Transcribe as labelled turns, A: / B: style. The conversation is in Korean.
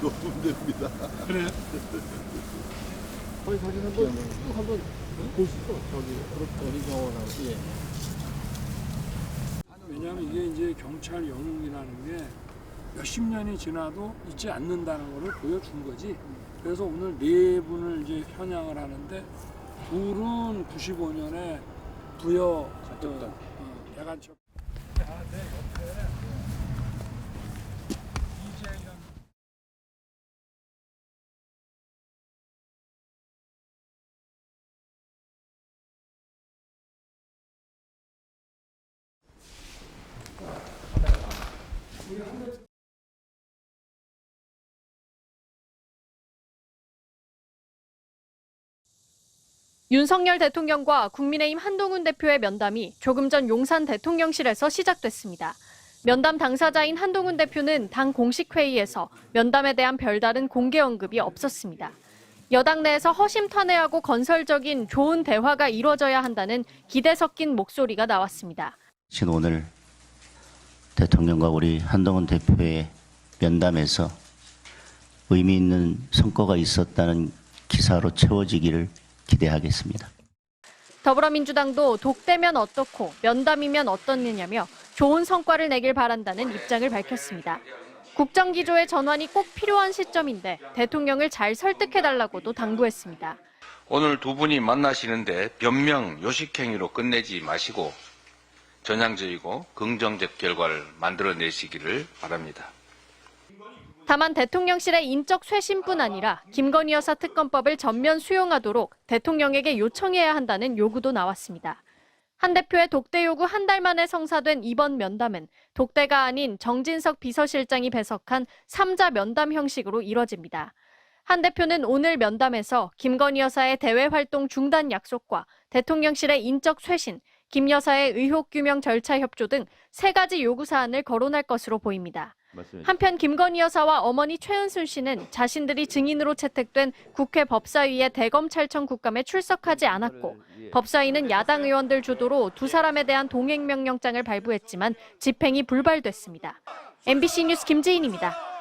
A: 녹음됩니다.
B: 그래.
C: 거기 사진 한번 쭉 한번 보시죠. 저기 어린 정원하고 예.
B: 왜냐하면 이게 이제 경찰 영웅이라는 게 몇십 년이 지나도 잊지 않는다는 것을 보여준 거지. 그래서 오늘 네 분을 이제 현양을 하는데 둘은 95년에 부여
C: 간첩단.
B: 어, 어, 대간첩. 아, 내 옆에 이재영
D: 윤석열 대통령과 국민의힘 한동훈 대표의 면담이 조금 전 용산 대통령실에서 시작됐습니다. 면담 당사자인 한동훈 대표는 당 공식 회의에서 면담에 대한 별다른 공개 언급이 없었습니다. 여당 내에서 허심탄회하고 건설적인 좋은 대화가 이루어져야 한다는 기대 섞인 목소리가 나왔습니다.
E: 지금 오늘 대통령과 우리 한동훈 대표의 면담에서 의미 있는 성과가 있었다는 기사로 채워지기를 기대하겠습니다.
D: 더불어민주당도 독대면 어떻고 면담이면 어떻느냐며 좋은 성과를 내길 바란다는 입장을 밝혔습니다. 국정기조의 전환이 꼭 필요한 시점인데 대통령을 잘 설득해달라고도 당부했습니다.
F: 오늘 두 분이 만나시는데 변명, 요식행위로 끝내지 마시고 전향적이고 긍정적 결과를 만들어내시기를 바랍니다.
D: 다만 대통령실의 인적 쇄신뿐 아니라 김건희 여사 특검법을 전면 수용하도록 대통령에게 요청해야 한다는 요구도 나왔습니다. 한 대표의 독대 요구 한 달 만에 성사된 이번 면담은 독대가 아닌 정진석 비서실장이 배석한 3자 면담 형식으로 이뤄집니다. 한 대표는 오늘 면담에서 김건희 여사의 대외 활동 중단 약속과 대통령실의 인적 쇄신, 김 여사의 의혹 규명 절차 협조 등 세 가지 요구 사안을 거론할 것으로 보입니다. 한편 김건희 여사와 어머니 최은순 씨는 자신들이 증인으로 채택된 국회 법사위의 대검찰청 국감에 출석하지 않았고 법사위는 야당 의원들 주도로 두 사람에 대한 동행명령장을 발부했지만 집행이 불발됐습니다. MBC 뉴스 김지인입니다.